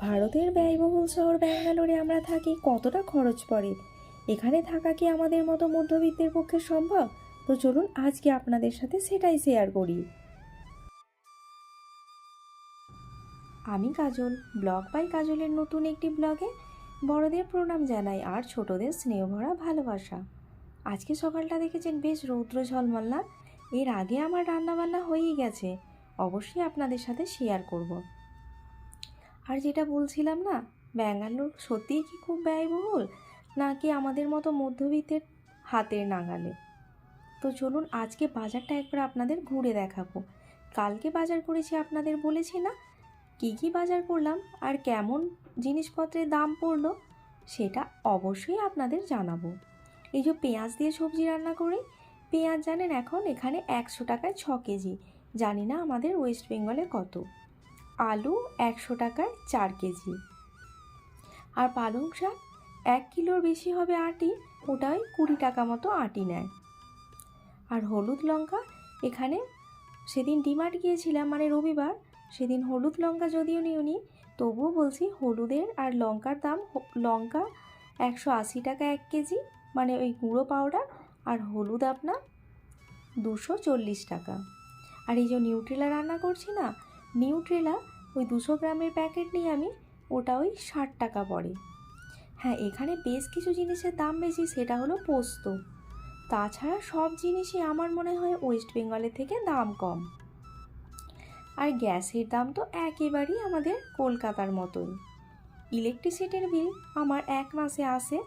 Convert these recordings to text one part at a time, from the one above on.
ভারতের ব্যয়বহুল শহর ব্যাঙ্গালোরে আমরা থাকি কতটা খরচ পড়ে? এখানে থাকা কি আমাদের মতো মধ্যবিত্তের পক্ষে সম্ভব? তো চলুন আজকে আপনাদের সাথে সেটাই শেয়ার করি। আমি কাজল, ব্লগ বাই কাজলের নতুন একটি ব্লগে বড়দের প্রণাম জানাই আর ছোটদের স্নেহ ভরা ভালোবাসা। আজকে সকালটা দেখেছেন বেশ রৌদ্র ঝলমল না? এর আগে আমার রান্নাবান্না হয়েই গেছে। অবশ্যই আপনাদের সাথে শেয়ার করব। আর যেটা বলছিলাম না, ব্যাঙ্গালোর সত্যিই কি খুব ব্যয়বহুল? নাকি আমাদের মতো মধ্যবিত্তের হাতের নাগালে? তো চলুন আজকে বাজারটা একবার আপনাদের ঘুরে দেখাবো। কালকে বাজার করেছি আপনাদের বলেছি না? কী কী বাজার করলাম আর কেমন জিনিসপত্রের দাম পড়ল, সেটা অবশ্যই আপনাদের জানাব। এই যে পেঁয়াজ দিয়ে সবজি রান্না করি, পেঁয়াজ জানেন এখন এখানে একশো টাকায় ছ কেজি, জানি না আমাদের ওয়েস্ট বেঙ্গলে কত। আলু একশো টাকায় চার কেজি। আর পালং শাক এক কিলোর বেশি হবে আটি, ওটাই কুড়ি টাকা মতো আটি নেয়। আর হলুদ লঙ্কা, এখানে সেদিন ডিমার্ট গিয়েছিলাম মানে রবিবার, সেদিন হলুদ লঙ্কা যদিও নিওনি তবুও বলছি হলুদের আর লঙ্কার দাম, লঙ্কা একশো আশি টাকা এক কেজি মানে ওই গুঁড়ো পাউডার, আর হলুদ আপনার দুশো চল্লিশ টাকা। আর এই যে নিউট্রেলা রান্না করছি না নিউট্রেলা ওই দুশো গ্রামের প্যাকেট নিয়ে আমি ওটা ওই ষাট টাকা পড়ে। হ্যাঁ এখানে বেশ কিছু জিনিসের দাম বেশি, সেটা হলো পোস্ত। তাছাড়া সব জিনিসই আমার মনে হয় ওয়েস্ট বেঙ্গলের থেকে দাম কম। আর গ্যাসের দাম তো একেবারেই আমাদের কলকাতার মতোই। ইলেকট্রিসিটির বিল আমার এক মাসে আসে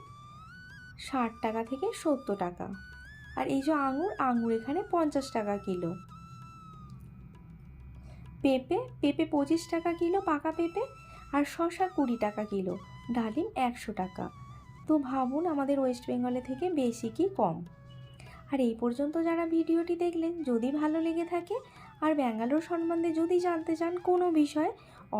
ষাট টাকা থেকে সত্তর টাকা। আর এই যে আঙুর আঙুর এখানে পঞ্চাশ টাকা কিলো। পেঁপে পেঁপে পঁচিশ টাকা কিলো, পাকা পেঁপে আর শশা কুড়ি টাকা কিলো, ডালিম একশো টাকা। তো ভাবুন আমাদের ওয়েস্ট বেঙ্গলে থেকে বেশি কি কম। আর এই পর্যন্ত যারা ভিডিওটি দেখলেন, যদি ভালো লেগে থাকে আর ব্যাঙ্গালোর সম্বন্ধে যদি জানতে চান কোনো বিষয়ে,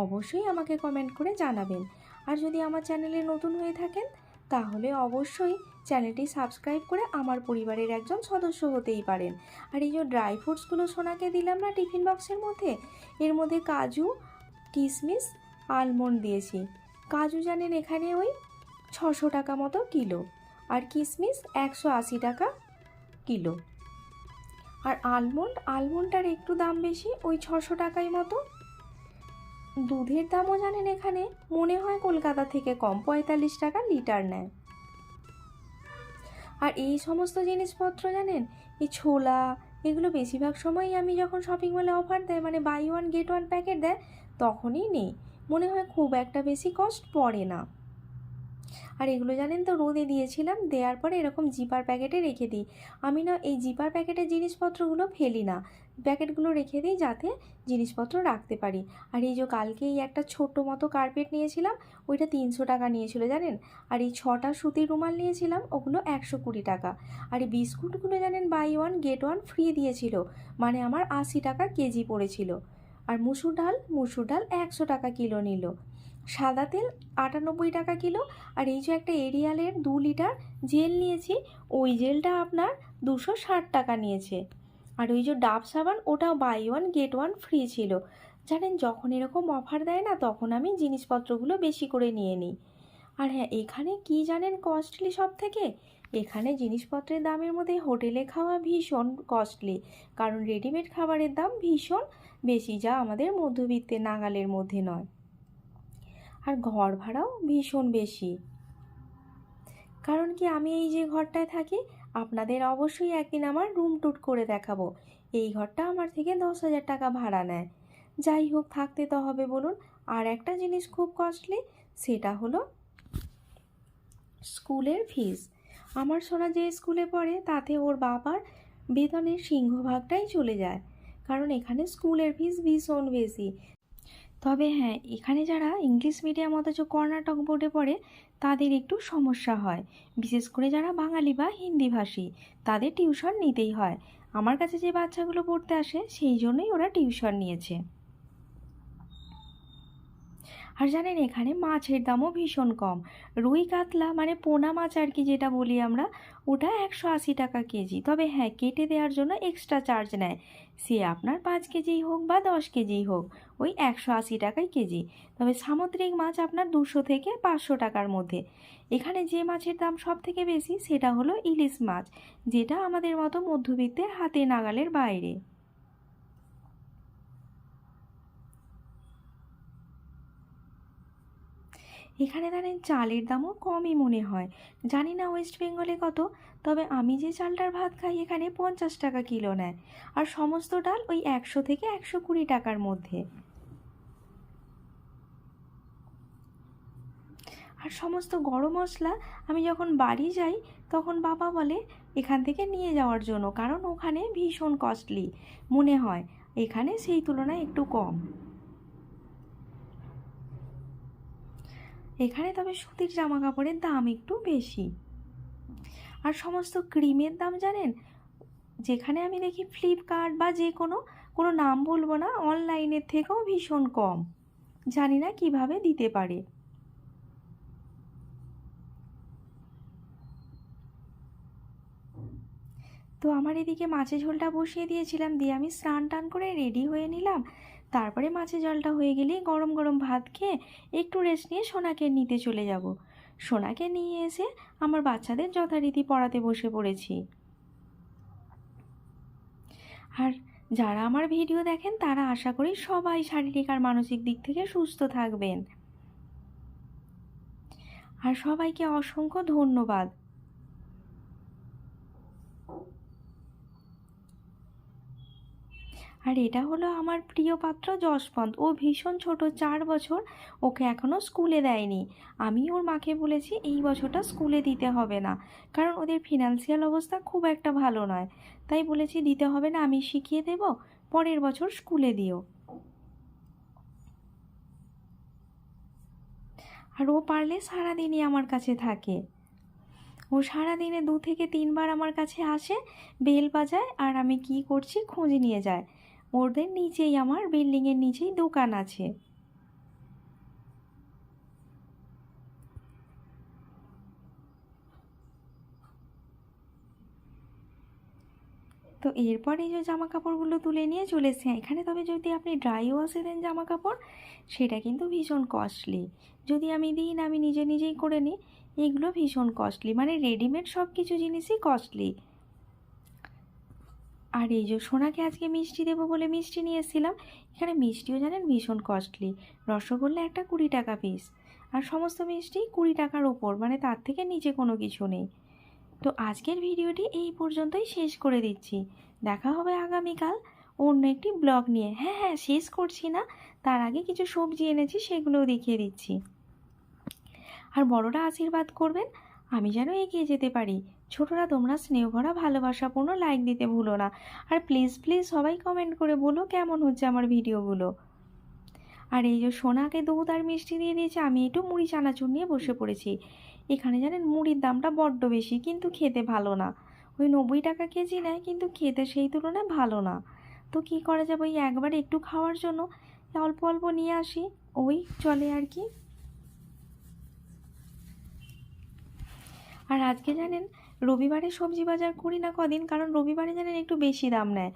অবশ্যই আমাকে কমেন্ট করে জানাবেন। আর যদি আমার চ্যানেলে নতুন হয়ে থাকেন তাহলে অবশ্যই চ্যানেলটি সাবস্ক্রাইব করে আমার পরিবারের একজন সদস্য হতেই পারেন। আর এই যে ড্রাই ফ্রুটসগুলো সোনাকে দিলাম না টিফিন বক্সের মধ্যে, এর মধ্যে কাজু কিশমিশ আলমন্ড দিয়েছি। কাজু জানেন এখানে ওই ছশো টাকা মতো কিলো, আর কিশমিশ একশো আশি টাকা কিলো। আর আলমন্ড, আলমন্ডটার একটু দাম বেশি, ওই ছশো টাকাই মতো। দুধের দামও জানেন এখানে? মনে হয় কলকাতা থেকে কম পঁয়তাল্লিশ টাকা লিটার নেয়। আর এই সমস্ত জিনিসপত্র জানেন? এই ছোলা, এগুলো বেশিরভাগ সময়ই আমি যখন শপিং মলে অফার দেয় মানে buy one get one packet দেয়, তখনই নেই। মনে হয় খুব একটা বেশি কস্ট পড়ে না। আর এগুলো জানেন তো, রোদে দিয়েছিলাম, দেওয়ার পরে এরকম জিপার প্যাকেটে রেখে দিই। আমি না এই জিপার প্যাকেটের জিনিসপত্রগুলো ফেলি না। প্যাকেটগুলো রেখে দিই যাতে জিনিসপত্র রাখতে পারি। আর এই যে কালকে এই একটা ছোট্ট মতো কার্পেট নিয়েছিলাম, ওইটা তিনশো টাকা নিয়েছিল জানেন? আর এই ছটা সুতির রুমাল নিয়েছিলাম, ওগুলো একশো কুড়ি টাকা। আর এই বিস্কুটগুলো জানেন, buy one, get one, free দিয়েছিল। মানে আমার আশি টাকা কেজি পড়েছিল। আর মুসুর ডাল মুসুর ডাল একশো টাকা কিলো নিল। সাদা তেল আটানব্বই টাকা কিলো। আর এই যে একটা এরিয়ালের দু লিটার জেল নিয়েছি, ওই জেলটা আপনার দুশো ষাট টাকা নিয়েছে। আর ওই যে ডাব সাবান, ওটাও buy one get one free ছিল। জানেন, যখন এরকম অফার দেয় না, তখন আমি জিনিসপত্রগুলো বেশি করে নিয়ে নিই। আর হ্যাঁ এখানে কি জানেন কস্টলি সব থেকে এখানে জিনিসপত্রের দামের মধ্যে হোটেলে খাওয়া ভীষণ কস্টলি কারণ রেডিমেড খাবারের দাম ভীষণ বেশি, যা আমাদের মধ্যবিত্তের নাগালের মধ্যে নয়। আর ঘর ভাড়াও ভীষণ বেশি। কারণ কি আমি এই যে ঘরটায় থাকি, আপনাদের অবশ্যই একদিন আমার রুম টুট করে দেখাবো। এই ঘরটা আমার থেকে দশ হাজার টাকা ভাড়া নেয়। যাই হোক, থাকতে তো হবে বলুন। আর একটা জিনিস খুব কস্টলি সেটা হলো স্কুলের ফিস আমার সোনা যে স্কুলে পড়ে, তাতে ওর বাবার বেতনের সিংহভাগটাই চলে যায়। কারণ এখানে স্কুলের ফিস ভীষণ বেশি। তবে হ্যাঁ এখানে যারা ইংলিশ মিডিয়াম অথচ কর্ণাটক বোর্ডে পড়ে, তাদের একটু সমস্যা হয়। বিশেষ করে যারা বাঙালি বা হিন্দিভাষী তাদের টিউশন নিতেই হয়। আমার কাছে যে বাচ্চাগুলো পড়তে আসে, সেই জন্যই ওরা টিউশন নিয়েছে। আর জানেন এখানে মাছের দামও ভীষণ কম। রুই কাতলা মানে পোনা মাছ আর কি যেটা বলি আমরা, ওটা একশো আশি টাকা কেজি। তবে হ্যাঁ কেটে দেওয়ার জন্য এক্সট্রা চার্জ নেয়। সে আপনার পাঁচ কেজিই হোক বা দশ কেজিই হোক, ওই একশো আশি টাকাই কেজি। তবে সামুদ্রিক মাছ আপনার দুশো থেকে পাঁচশো টাকার মধ্যে। এখানে যে মাছের দাম সব থেকে বেশি সেটা হলো ইলিশ মাছ, যেটা আমাদের মতো মধ্যবিত্তের হাতে নাগালের বাইরে। এখানে জানেন চালের দামও কমই মনে হয়। জানি না ওয়েস্ট বেঙ্গলে কত, তবে আমি যে চালটার ভাত খাই এখানে পঞ্চাশ টাকা কিলো নেয়। আর সমস্ত ডাল ওই একশো থেকে একশো কুড়ি টাকার মধ্যে। আর সমস্ত গরম মশলা আমি যখন বাড়ি যাই, তখন বাবা বলে, এখান থেকে নিয়ে যাওয়ার জন্য, কারণ ওখানে ভীষণ কস্টলি মনে হয়, এখানে সেই তুলনায় একটু কম। এখানে তবে সুতির জামা কাপড়ের দাম একটু বেশি। আর সমস্ত ক্রিমের দাম জানেন? যেখানে আমি দেখি ফ্লিপকার্ট বা যে কোনো কোনো নাম বলব না, অনলাইনের থেকেও ভীষণ কম। জানি না কীভাবে দিতে পারে। তো আমার এদিকে মাছের ঝোলটা বসিয়ে দিয়েছিলাম, দিয়ে আমি স্নান টান করে রেডি হয়ে নিলাম। তারপরে মাছের জলটা হয়ে গেলেই গরম গরম ভাত খেয়ে একটু রেস্ট নিয়ে সোনাকে নিতে চলে যাব। সোনাকে নিয়ে এসে আমার বাচ্চাদের যথারীতি পড়াতে বসে পড়েছি। আর যারা আমার ভিডিও দেখেন, তারা আশা করি সবাই শারীরিক আর মানসিক দিক থেকে সুস্থ থাকবেন। আর সবাইকে অসংখ্য ধন্যবাদ। আর এটা হলো আমার প্রিয় পাত্র যশবন্ত। ও ভীষণ ছোট, চার বছর। ওকে এখনও স্কুলে দেয়নি। আমি ওর মাকে বলেছি, এই বছরটা স্কুলে দিতে হবে না। কারণ ওদের ফিনান্সিয়াল অবস্থা খুব একটা ভালো নয়। তাই বলেছি, দিতে হবে না, আমি শিখিয়ে দেব। পরের বছর স্কুলে দিও। আর ও পারলে সারাদিনই আমার কাছে থাকে। ও সারাদিনে দু থেকে তিনবার আমার কাছে আসে, বেল বাজায়, আর আমি কি করছি খোঁজ নিয়ে যায়। ওদের নিচেই আমার বিল্ডিংয়ের নিচেই দোকান আছে। তো এরপর এই যে জামা কাপড়গুলো তুলে নিয়ে চলে এসেছে। এখানে তবে যদি আপনি ড্রাই ওয়াশে দেন জামা কাপড় সেটা কিন্তু ভীষণ কস্টলি যদি আমি দিই না আমি নিজে নিজেই করে নিই, এগুলো ভীষণ কস্টলি মানে রেডিমেড সব কিছু জিনিসই কস্টলি আর এই যে সোনাকে আজকে মিষ্টি দেবো বলে মিষ্টি নিয়ে এসেছিলাম এখানে মিষ্টিও জানেন ভীষণ কস্টলি রসগোল্লা একটা কুড়ি টাকা পিস আর সমস্ত মিষ্টি কুড়ি টাকার ওপর মানে তার থেকে নিচে কোনো কিছু নেই। তো আজকের ভিডিওটি এই পর্যন্তই শেষ করে দিচ্ছি। দেখা হবে আগামীকাল অন্য একটি ব্লগ নিয়ে। হ্যাঁ হ্যাঁ শেষ করছি না। তার আগে কিছু সবজি এনেছি, সেগুলোও দেখিয়ে দিচ্ছি। আর বড়রা আশীর্বাদ করবেন। আমি যেন এগিয়ে যেতে পারি। ছোটরা, তোমরা স্নেহ ভরা, ভালোবাসাপূর্ণ লাইক দিতে ভুলো না। আর প্লিজ প্লিজ সবাই কমেন্ট করে বলো কেমন হচ্ছে আমার ভিডিওগুলো। আর এই যে সোনাকে দুধ আর মিষ্টি দিয়ে দিয়েছে, আমি একটু মুড়ি, চানাচুর নিয়ে বসে পড়েছি। এখানে জানেন মুড়ির দামটা বড্ড বেশি, কিন্তু খেতে ভালো না। ওই নব্বই টাকা কেজি নেয়, কিন্তু খেতে সেই তুলনায় ভালো না। তো কি করা যাবে ওই একবার একটু খাওয়ার জন্য? অল্প অল্প নিয়ে আসি। ওই চলে আর কি। আর আজকে জানেন, রবিবারে সবজি বাজার করি না কদিন, কারণ রবিবারে জানেন একটু বেশি দাম নেয়।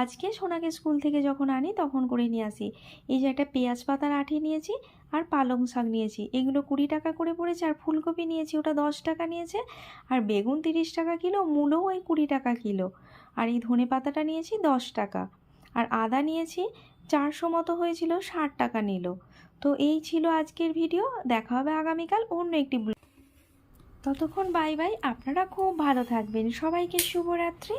আজকে সোনাকে স্কুল থেকে যখন আনি, তখন করে নিয়ে আসি। এই যে একটা পেঁয়াজ পাতার আঠি নিয়েছি, আর পালং শাক নিয়েছি। এগুলো কুড়ি টাকা করে পড়েছে, আর ফুলকপি নিয়েছি, ওটা দশ টাকা নিয়েছে, আর বেগুন তিরিশ টাকা কিলো, মূলও ওই কুড়ি টাকা কিলো। আর এই ধনে পাতাটা নিয়েছি দশ টাকা। আর আদা নিয়েছি চারশো মতো হয়েছিল, ষাট টাকা নিল। তো এই ছিল আজকের ভিডিও, দেখা হবে আগামীকাল অন্য একটি ততক্ষণ বাই বাই। আপনারা খুব ভালো থাকবেন। সবাইকে শুভরাত্রি।